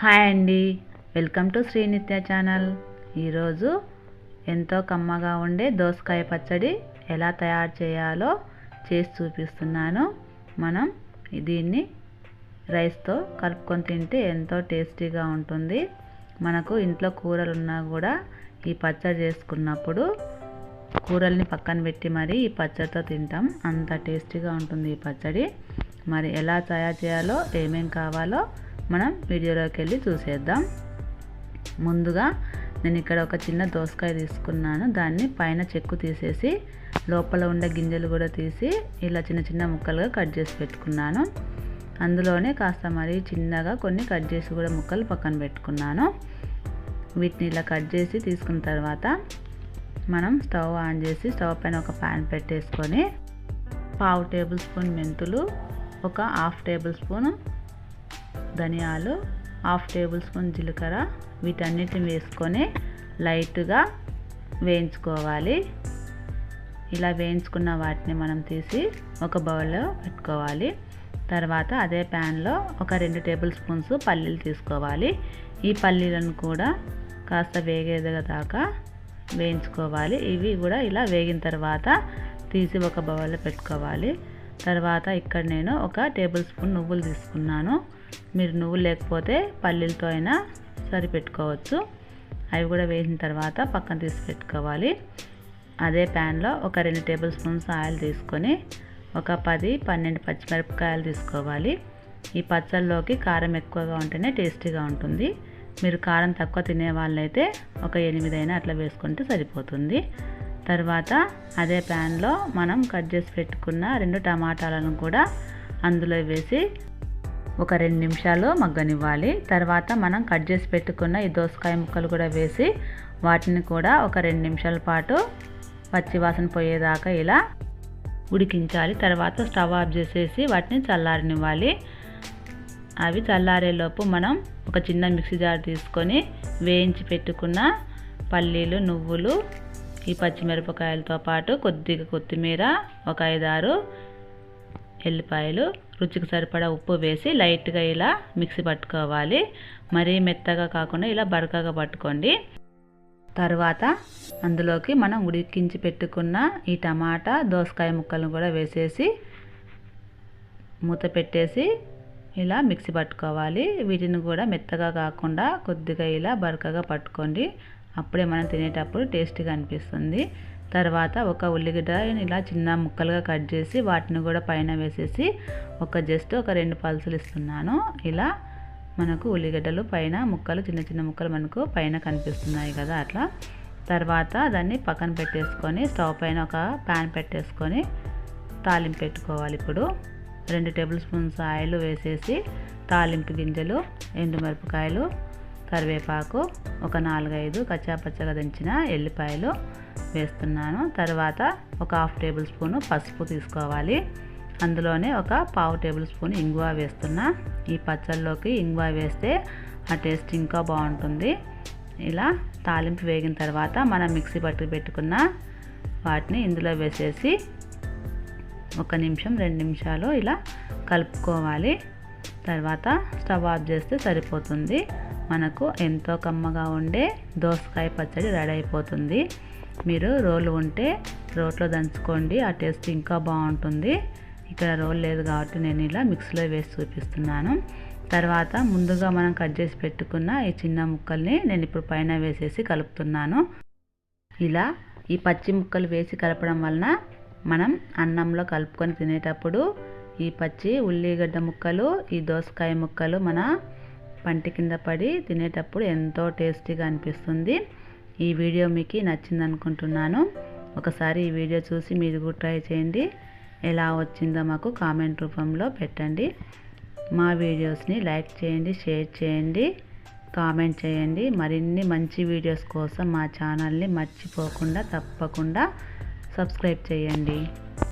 Hi అండి. Welcome to Srinitya channel. ఈరోజు ఎంతో కమ్మగా ఉండే దోసకాయ పచ్చడి ఎలా తయారు చేయాలో చేసి చూపిస్తున్నాను. మనం దీన్ని రైస్తో కలుపుకొని తింటే ఎంతో టేస్టీగా ఉంటుంది. మనకు ఇంట్లో కూరలు ఉన్నా కూడా ఈ పచ్చడి చేసుకున్నప్పుడు కూరల్ని పక్కన పెట్టి మరి ఈ పచ్చడితో తింటాం. అంత టేస్టీగా ఉంటుంది ఈ పచ్చడి. మరి ఎలా తయారు చేయాలో ఏమేం కావాలో మనం వీడియోలోకి వెళ్ళి చూసేద్దాం. ముందుగా నేను ఇక్కడ ఒక చిన్న దోసకాయ తీసుకున్నాను. దాన్ని పైన చెక్కు తీసేసి లోపల ఉండే గింజలు కూడా తీసి ఇలా చిన్న చిన్న ముక్కలుగా కట్ చేసి పెట్టుకున్నాను. అందులోనే కాస్త మరి చిన్నగా కొన్ని కట్ చేసి కూడా ముక్కలు పక్కన పెట్టుకున్నాను. వీటిని ఇలా కట్ చేసి తీసుకున్న తర్వాత మనం స్టవ్ ఆన్ చేసి స్టవ్ పైన ఒక ప్యాన్ పెట్టేసుకొని పావు టేబుల్ స్పూన్ మెంతులు ఒక హాఫ్ టేబుల్ స్పూన్ ధనియాలు హాఫ్ టేబుల్ స్పూన్ జీలకర్ర వీటన్నిటిని వేసుకొని లైట్గా వేయించుకోవాలి. ఇలా వేయించుకున్న వాటిని మనం తీసి ఒక బౌల్లో పెట్టుకోవాలి. తర్వాత అదే ప్యాన్లో ఒక రెండు టేబుల్ స్పూన్స్ పల్లీలు తీసుకోవాలి. ఈ పల్లీలను కూడా కాస్త వేగేదాకా వేయించుకోవాలి. ఇవి కూడా ఇలా వేగిన తర్వాత తీసి ఒక బౌల్లో పెట్టుకోవాలి. తర్వాత ఇక్కడ నేను ఒక టేబుల్ స్పూన్ నువ్వులు తీసుకున్నాను. మీరు నువ్వులు లేకపోతే పల్లీలతో అయినా సరిపెట్టుకోవచ్చు. అవి కూడా వేసిన తర్వాత పక్కన తీసి పెట్టుకోవాలి. అదే ప్యాన్లో ఒక రెండు టేబుల్ స్పూన్స్ ఆయిల్ తీసుకొని ఒక పది పన్నెండు పచ్చిమిరపకాయలు తీసుకోవాలి. ఈ పచ్చళ్ళలోకి కారం ఎక్కువగా ఉంటేనే టేస్టీగా ఉంటుంది. మీరు కారం తక్కువ తినే వాళ్ళైతే ఒక ఎనిమిదైనా అట్లా వేసుకుంటే సరిపోతుంది. తర్వాత అదే ప్యాన్లో మనం కట్ చేసి పెట్టుకున్న రెండు టమాటాలను కూడా అందులో వేసి ఒక రెండు నిమిషాలు మగ్గనివ్వాలి. తర్వాత మనం కట్ చేసి పెట్టుకున్న ఈ దోసకాయ ముక్కలు కూడా వేసి వాటిని కూడా ఒక రెండు నిమిషాల పాటు పచ్చివాసన పోయేదాకా ఇలా ఉడికించాలి. తర్వాత స్టవ్ ఆఫ్ చేసేసి వాటిని చల్లారనివ్వాలి. అవి చల్లారేలోపు మనం ఒక చిన్న మిక్సీ జార్ తీసుకొని వేయించి పెట్టుకున్న పల్లీలు నువ్వులు ఈ పచ్చిమిరపకాయలతో పాటు కొద్దిగా కొత్తిమీర ఒక ఐదారు ఎల్లిపాయలు రుచికి సరిపడా ఉప్పు వేసి లైట్గా ఇలా మిక్సీ పట్టుకోవాలి. మరీ మెత్తగా కాకుండా ఇలా బరకగా పట్టుకోండి. తర్వాత అందులోకి మనం ఉడికించి పెట్టుకున్న ఈ టమాటా దోసకాయ ముక్కలను కూడా వేసేసి మూత పెట్టేసి ఇలా మిక్సీ పట్టుకోవాలి. వీటిని కూడా మెత్తగా కాకుండా కొద్దిగా ఇలా బరకగా పట్టుకోండి. అప్పుడే మనం తినేటప్పుడు టేస్టీగా అనిపిస్తుంది. తర్వాత ఒక ఉల్లిగడ్డని ఇలా చిన్న ముక్కలుగా కట్ చేసి వాటిని కూడా పైన వేసేసి ఒక జస్ట్ ఒక రెండు పల్సులు ఇస్తున్నాను. ఇలా మనకు ఉల్లిగడ్డలు పైన ముక్కలు చిన్న చిన్న ముక్కలు మనకు పైన కనిపిస్తున్నాయి కదా అట్లా. తర్వాత దాన్ని పక్కన పెట్టేసుకొని స్టవ్ పైన ఒక ప్యాన్ పెట్టేసుకొని తాలింపు పెట్టుకోవాలి ఇప్పుడు. రెండు టేబుల్ స్పూన్స్ ఆయిల్ వేసేసి తాలింపు గింజలు ఎండుమిరపకాయలు కరివేపాకు ఒక నాలుగైదు కచ్చాపచ్చగా దంచిన ఎల్లిపాయలు వేస్తున్నాను. తర్వాత ఒక హాఫ్ టేబుల్ స్పూను పసుపు తీసుకోవాలి. అందులోనే ఒక పావు టేబుల్ స్పూన్ ఇంగువ వేస్తున్నా. ఈ పచ్చళ్ళలోకి ఇంగువ వేస్తే ఆ టేస్ట్ ఇంకా బాగుంటుంది. ఇలా తాలింపు వేగిన తర్వాత మనం మిక్సీ పట్టి పెట్టుకున్న వాటిని ఇందులో వేసేసి ఒక నిమిషం రెండు నిమిషాలు ఇలా కలుపుకోవాలి. తర్వాత స్టవ్ ఆఫ్ చేస్తే సరిపోతుంది. మనకు ఎంతో కమ్మగా ఉండే దోసకాయ పచ్చడి రెడీ అయిపోతుంది. మీరు రోలు ఉంటే రోట్లో దంచుకోండి ఆ టేస్ట్ ఇంకా బాగుంటుంది. ఇక్కడ రోల్ లేదు కాబట్టి నేను ఇలా మిక్సీలో వేసి చూపిస్తున్నాను. తర్వాత ముందుగా మనం కట్ చేసి పెట్టుకున్న ఈ చిన్న ముక్కల్ని నేను ఇప్పుడు పైన వేసేసి కలుపుతున్నాను. ఇలా ఈ పచ్చి ముక్కలు వేసి కలపడం వలన మనం అన్నంలో కలుపుకొని తినేటప్పుడు ఈ పచ్చి ఉల్లిగడ్డ ముక్కలు ఈ దోసకాయ ముక్కలు మన పంటి కింద పడి తినేటప్పుడు ఎంతో టేస్టీగా అనిపిస్తుంది. ఈ వీడియో మీకు నచ్చింది అనుకుంటున్నాను ఒకసారి ఈ వీడియో చూసి మీరు కూడా ట్రై చేయండి. ఎలా వచ్చిందో మాకు కామెంట్ రూపంలో పెట్టండి. మా వీడియోస్ని లైక్ చేయండి షేర్ చేయండి కామెంట్ చేయండి. మరిన్ని మంచి వీడియోస్ కోసం మా ఛానల్ని మర్చిపోకుండా తప్పకుండా సబ్స్క్రైబ్ చేయండి.